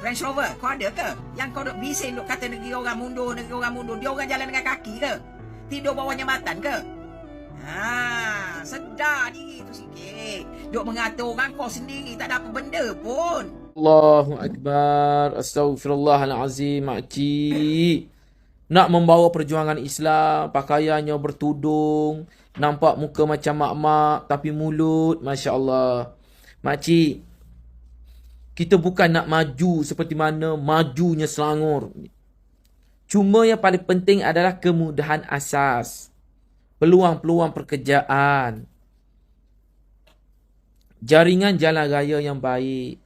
Range Rover, kau ada ke? Yang kau duk bising duk kata negeri orang mundur, negeri orang mundur. Dia orang jalan dengan kaki ke? Tidur bawah jambatan ke? Ha, sedar diri tu sikit. Duk mengatur orang kau sendiri, tak ada apa benda pun. Allahu Akbar. Astaghfirullahalazim, makcik. Nak membawa perjuangan Islam, pakaiannya bertudung, nampak muka macam mak-mak tapi mulut, Masya Allah. Makcik, kita bukan nak maju seperti mana majunya Selangor. Cuma yang paling penting adalah kemudahan asas. Peluang-peluang pekerjaan. Jaringan jalan raya yang baik.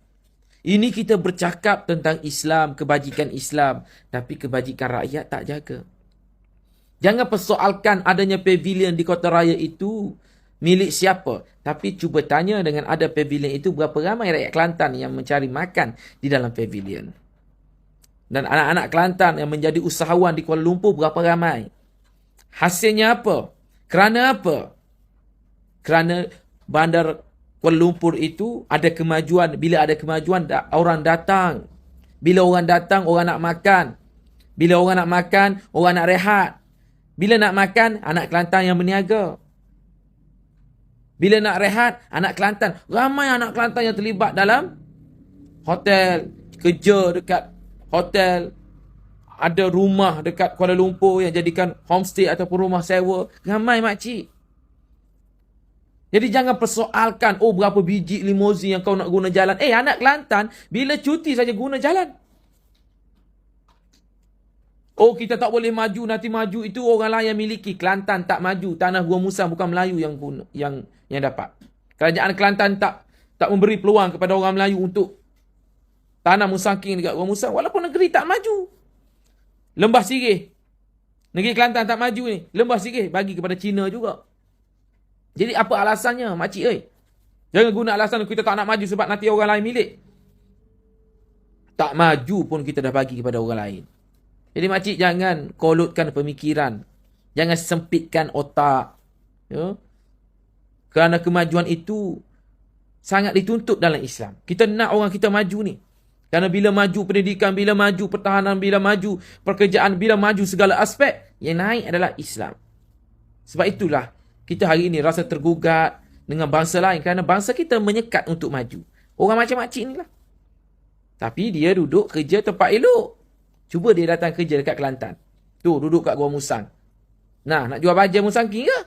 Ini kita bercakap tentang Islam, kebajikan Islam. Tapi kebajikan rakyat tak jaga. Jangan persoalkan adanya pavilion di kota raya itu milik siapa. Tapi cuba tanya dengan ada pavilion itu berapa ramai rakyat Kelantan yang mencari makan di dalam pavilion. Dan anak-anak Kelantan yang menjadi usahawan di Kuala Lumpur berapa ramai. Hasilnya apa? Kerana apa? Kerana bandar Kuala Lumpur itu ada kemajuan. Bila ada kemajuan, orang datang. Bila orang datang, orang nak makan. Bila orang nak makan, orang nak rehat. Bila nak makan, anak Kelantan yang berniaga. Bila nak rehat, anak Kelantan. Ramai anak Kelantan yang terlibat dalam hotel. Kerja dekat hotel. Ada rumah dekat Kuala Lumpur yang jadikan homestay ataupun rumah sewa. Ramai makcik. Jadi jangan persoalkan, oh berapa biji limousin yang kau nak guna jalan. Eh anak Kelantan, bila cuti saja guna jalan. Oh kita tak boleh maju, nanti maju itu orang lain yang miliki. Kelantan tak maju, tanah Gua Musang bukan Melayu yang yang yang dapat. Kerajaan Kelantan tak tak memberi peluang kepada orang Melayu untuk tanah Musangking dekat Gua Musang. Walaupun negeri tak maju. Lembah Sirih. Negeri Kelantan tak maju ni. Lembah Sirih bagi kepada Cina juga. Jadi apa alasannya makcik oi? Jangan guna alasan kita tak nak maju sebab nanti orang lain milik. Tak maju pun kita dah bagi kepada orang lain. Jadi makcik jangan kolotkan pemikiran. Jangan sempitkan otak. Ya? Kerana kemajuan itu sangat dituntut dalam Islam. Kita nak orang kita maju ni. Kerana bila maju pendidikan, bila maju pertahanan, bila maju pekerjaan, bila maju segala aspek, yang naik adalah Islam. Sebab itulah kita hari ini rasa tergugat dengan bangsa lain kerana bangsa kita menyekat untuk maju. Orang macam makcik ni lah. Tapi dia duduk kerja tempat elok. Cuba dia datang kerja dekat Kelantan. Tu duduk kat Gua Musang. Nah, nak jual baja Musang King ke?